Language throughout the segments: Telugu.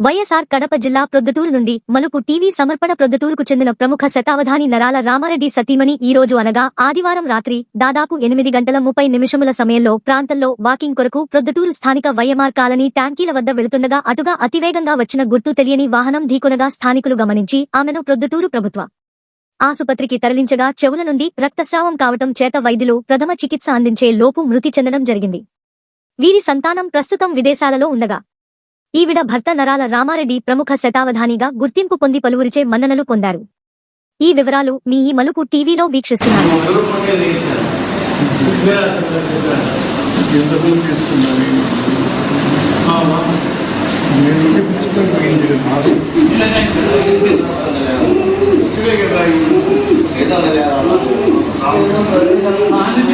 వైఎస్ఆర్ కడప జిల్లా ప్రొద్దుటూరు నుండి మలుపు టీవీ సమర్పణ ప్రొద్దుటూరుకు చెందిన ప్రముఖ శతావధాని నరాల రామారెడ్డి సతీమణి ఈ రోజు అనగా ఆదివారం రాత్రి దాదాపు ఎనిమిది గంటల ముప్పై నిమిషముల సమయంలో ప్రాంతంలో వాకింగ్ కొరకు ప్రొద్దుటూరు స్థానిక వైఎంఆర్ కాలనీ ట్యాంకీల వద్ద వెళుతుండగా అటుగా అతివేగంగా వచ్చిన గుర్తు తెలియని వాహనం ఢీకొనగా స్థానికులు గమనించి ఆమెను ప్రొద్దుటూరు ప్రభుత్వ ఆసుపత్రికి తరలించగా చెవుల నుండి రక్తస్రావం కావటం చేత వైద్యులు ప్రథమ చికిత్స అందించే లోపు మృతి చెందడం జరిగింది. వీరి సంతానం ప్రస్తుతం విదేశాలలో ఉండగా ఈవిడ భర్త నరాల రామారెడ్డి ప్రముఖ శతావధానిగా గుర్తింపు పొంది పలువురిచే మన్ననలు పొందారు. ఈ వివరాలు మీ ఈ మలుపు టీవీలో వీక్షిస్తున్నారు. ఎంత నేను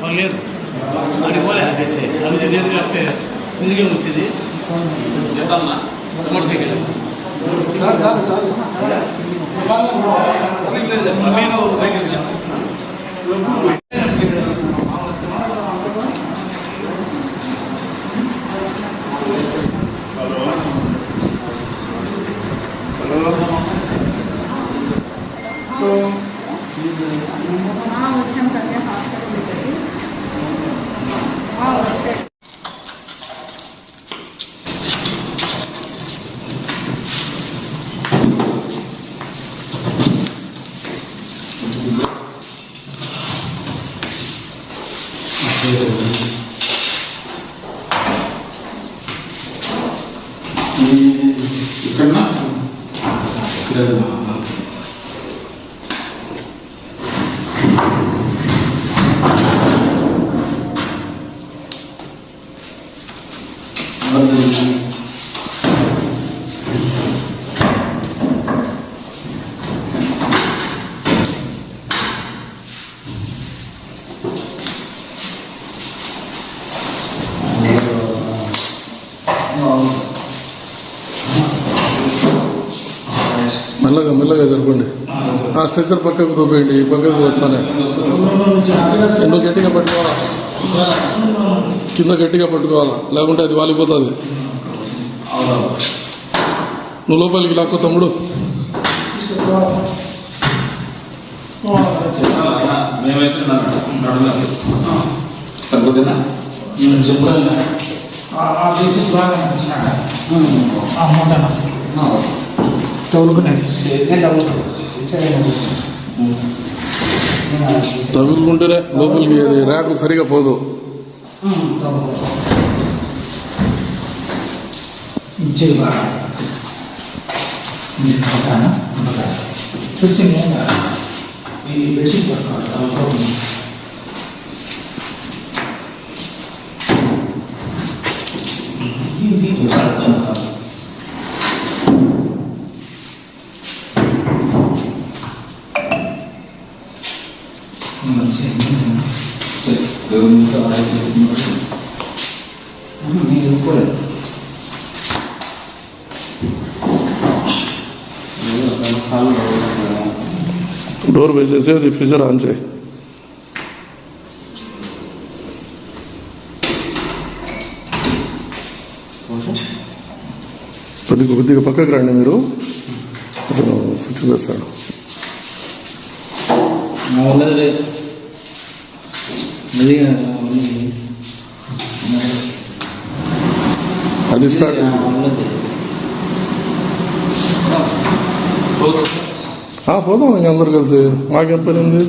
వాళ్ళు లేరు. అడిగి పోలే. అది లేదు కాబట్టి ఎందుకే వచ్చింది? మోటార్ సైకిల్ నేను హాస్పిటల్ పెట్టి వచ్చాడు ఇక్కడ మెల్లగా మెల్లగా జరపండి ఆ స్ట్రెచర్ పక్కకు రూపేయండి ఈ పక్కకు వచ్చానే ఎందుకు గట్టిగా పట్టుకోవాలా? కింద గట్టిగా పట్టుకోవాలా? లేకుంటే అది వాలిపోతుంది. నువ్వు లోపలికి లాక్కో తమ్ముడు. సరిపోతుందా తగులుకుంటేనే లోపలికి అది సరిగా పోదు. 嗯，到过。你这边，你看看，看看，这这边呢，你没去过，到过没？డోర్ వేసేసి అది ఫ్రిజర్ ఆన్ చేయి. కొద్దిగా కొద్దిగా పక్కకు రండి మీరు. స్విచ్ వేస్తాడు அது ஸ்டார்ட் ஆ போதும். இங்கே வந்திருக்கோம் சார் வாக்கு எப்போ இருந்து?